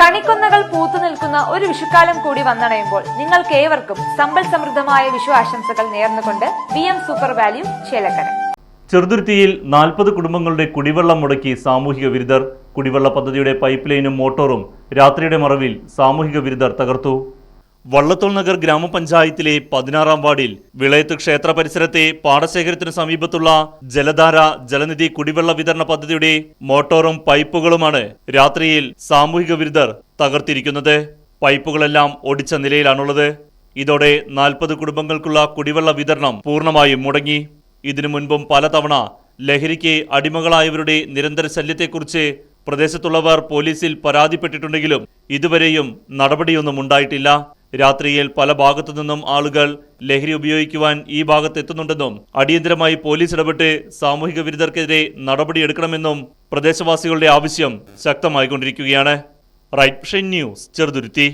കണിക്കൊന്നകൾ പൂത്തു നിൽക്കുന്ന ഒരു വിഷുക്കാലം കൂടി വന്നണയുമ്പോൾ നിങ്ങൾക്ക് ഏവർക്കും സമ്പൽ സമൃദ്ധമായ വിഷു ആശംസകൾ നേർന്നുകൊണ്ട് V M super value Chelakkara. ചെറുതുരുത്തിയിൽ നാൽപ്പത് കുടുംബങ്ങളുടെ കുടിവെള്ളം മുടക്കി സാമൂഹിക വിരുദ്ധർ കുടിവെള്ള പദ്ധതിയുടെ പൈപ്പ് ലൈനും മോട്ടോറും രാത്രിയുടെ മറവിൽ സാമൂഹിക വിരുദ്ധർ തകർത്തു. വള്ളത്തോൾ നഗർ ഗ്രാമപഞ്ചായത്തിലെ പതിനാറാം വാർഡിൽ വിളയത്ത് ക്ഷേത്ര പരിസരത്തെ പാടശേഖരത്തിന് സമീപത്തുള്ള ജലധാര ജലനിധി കുടിവെള്ള വിതരണ പദ്ധതിയുടെ മോട്ടോറും പൈപ്പുകളുമാണ് രാത്രിയിൽ സാമൂഹിക വിരുദ്ധർ തകർത്തിരിക്കുന്നത്. പൈപ്പുകളെല്ലാം ഒടിച്ച നിലയിലാണുള്ളത്. ഇതോടെ നാൽപ്പത് കുടുംബങ്ങൾക്കുള്ള കുടിവെള്ള വിതരണം പൂർണമായും മുടങ്ങി. ഇതിനു മുൻപും പലതവണ ലഹരിക്ക് അടിമകളായവരുടെ നിരന്തര ശല്യത്തെക്കുറിച്ച് പ്രദേശത്തുള്ളവർ പോലീസിൽ പരാതിപ്പെട്ടിട്ടുണ്ടെങ്കിലും ഇതുവരെയും നടപടിയൊന്നും ഉണ്ടായിട്ടില്ല. രാത്രിയിൽ പല ഭാഗത്തു നിന്നും ആളുകൾ ലഹരി ഉപയോഗിക്കുവാൻ ഈ ഭാഗത്ത് എത്തുന്നുണ്ടെന്നും അടിയന്തരമായി പോലീസ് ഇടപെട്ട് സാമൂഹിക വിരുദ്ധർക്കെതിരെ നടപടിയെടുക്കണമെന്നും പ്രദേശവാസികളുടെ ആവശ്യം ശക്തമായിക്കൊണ്ടിരിക്കുകയാണ്. Right news Cheruthuruthy.